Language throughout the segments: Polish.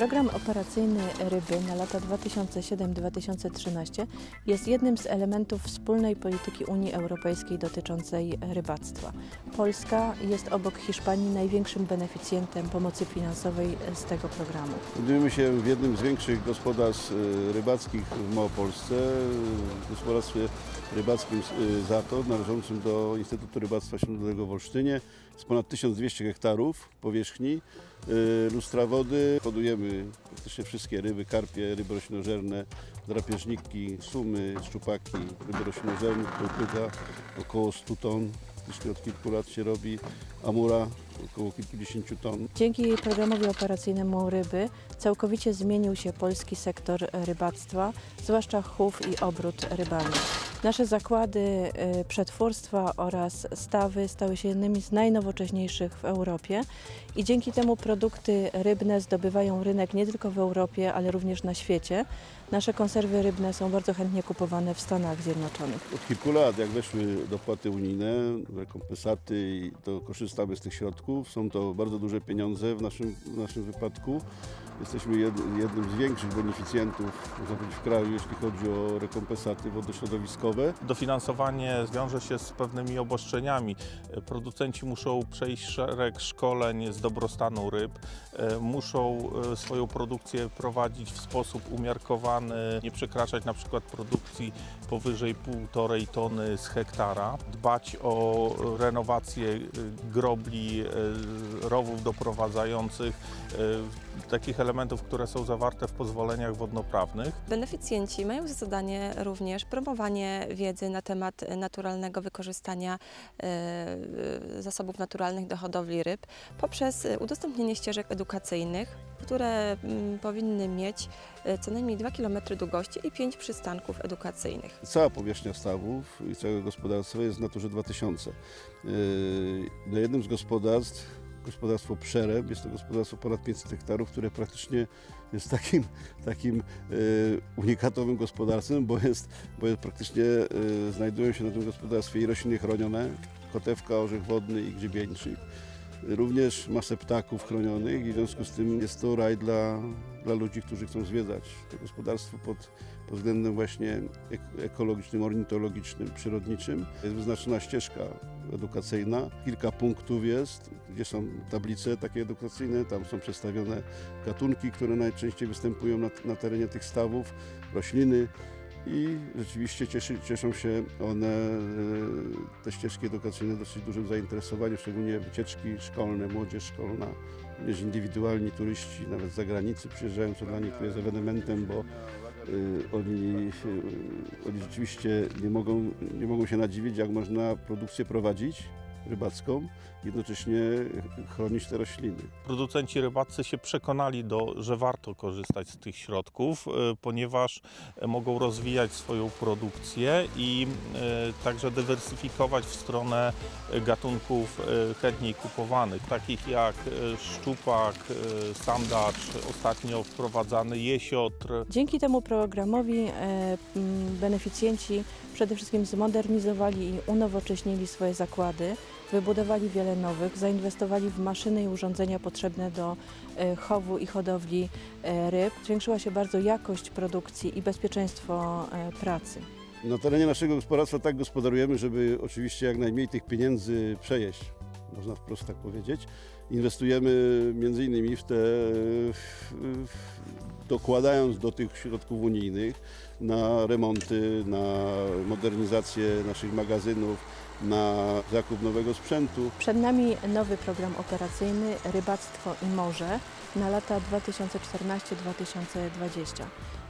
Program operacyjny Ryby na lata 2007-2013 jest jednym z elementów wspólnej polityki Unii Europejskiej dotyczącej rybactwa. Polska jest obok Hiszpanii największym beneficjentem pomocy finansowej z tego programu. Znajdujemy się w jednym z większych gospodarstw e, rybackich w Małopolsce, w gospodarstwie rybackim e, Zator, należącym do Instytutu Rybactwa Śródlądowego w Olsztynie. Jest ponad 1200 hektarów powierzchni, e, lustra wody. Hodujemy praktycznie wszystkie ryby, karpie, ryby roślinożerne, drapieżniki, sumy, szczupaki, ryby roślinożerne, pyga około 100 ton. Praktycznie od kilku lat się robi amura około kilkudziesięciu ton. Dzięki programowi operacyjnemu Ryby całkowicie zmienił się polski sektor rybactwa, zwłaszcza chów i obrót rybami. Nasze zakłady y, przetwórstwa oraz stawy stały się jednymi z najnowocześniejszych w Europie i dzięki temu produkty rybne zdobywają rynek nie tylko w Europie, ale również na świecie. Nasze konserwy rybne są bardzo chętnie kupowane w Stanach Zjednoczonych. Od kilku lat, jak weszły dopłaty unijne, rekompensaty to korzystamy z tych środków. Są to bardzo duże pieniądze w naszym, w naszym wypadku. Jesteśmy jed- jednym z większych beneficjentów można powiedzieć, w kraju, jeśli chodzi o rekompensaty wodnośrodowiskowe. Dofinansowanie wiąże się z pewnymi obostrzeniami. Producenci muszą przejść szereg szkoleń z dobrostanu ryb, e, muszą e, swoją produkcję prowadzić w sposób umiarkowany, nie przekraczać na przykład produkcji powyżej 1,5 tony z hektara, dbać o renowację e, grobli, rowów doprowadzających, e, takich elementów, które są zawarte w pozwoleniach wodnoprawnych. Beneficjenci mają za zadanie również promowanie wiedzy na temat naturalnego wykorzystania e, zasobów naturalnych do hodowli ryb poprzez udostępnienie ścieżek edukacyjnych, które mm, powinny mieć e, co najmniej 2 km długości i 5 przystanków edukacyjnych. Cała powierzchnia stawów i całego gospodarstwa jest w naturze 2000. Yy, Na jednym z gospodarstw, gospodarstwo Przereb, jest to gospodarstwo ponad 500 hektarów, które praktycznie jest takim, takim yy, unikatowym gospodarstwem, bo jest, bo jest praktycznie znajdują się na tym gospodarstwie i rośliny chronione, kotewka, orzech wodny i grzybieńczyk. Również masę ptaków chronionych i w związku z tym jest to raj dla, dla ludzi, którzy chcą zwiedzać to gospodarstwo pod, pod względem właśnie ek- ekologicznym, ornitologicznym, przyrodniczym. Jest wyznaczona ścieżka edukacyjna. Kilka punktów jest, gdzie są tablice takie edukacyjne, tam są przedstawione gatunki, które najczęściej występują na, na terenie tych stawów, rośliny. I rzeczywiście cieszy, cieszą się one, e, te ścieżki edukacyjne, dosyć dużym zainteresowaniem, szczególnie wycieczki szkolne, młodzież szkolna, również indywidualni turyści, nawet z zagranicy przyjeżdżają, co dla nich jest ewenementem, bo y, oni, y, oni rzeczywiście nie mogą, nie mogą się nadziwić, jak można produkcję prowadzić rybacką, jednocześnie chronić te rośliny. Producenci rybacy się przekonali, do, że warto korzystać z tych środków, e, ponieważ e, mogą rozwijać swoją produkcję i e, także dywersyfikować w stronę gatunków chętniej kupowanych, takich jak szczupak, sandacz, ostatnio wprowadzany jesiotr, Dzięki temu programowi beneficjenci przede wszystkim zmodernizowali i unowocześnili swoje zakłady, wybudowali wiele nowych, zainwestowali w maszyny i urządzenia potrzebne do e, chowu i hodowli e, ryb. Zwiększyła się bardzo jakość produkcji i bezpieczeństwo e, pracy. Na terenie naszego gospodarstwa tak gospodarujemy, żeby oczywiście jak najmniej tych pieniędzy przejeść, można wprost tak powiedzieć. Inwestujemy między innymi w te, w, w, dokładając do tych środków unijnych na remonty, na modernizację naszych magazynów, na zakup nowego sprzętu. Przed nami nowy program operacyjny Rybactwo i Morze na lata 2014-2020.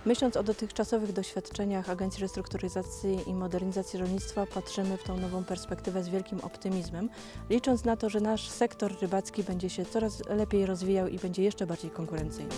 Myśląc o dotychczasowych doświadczeniach Agencji Restrukturyzacji i Modernizacji Rolnictwa, patrzymy w tą nową perspektywę z wielkim optymizmem, licząc na to, że nasz sektor rybacki będzie się coraz lepiej rozwijał i będzie jeszcze bardziej konkurencyjny.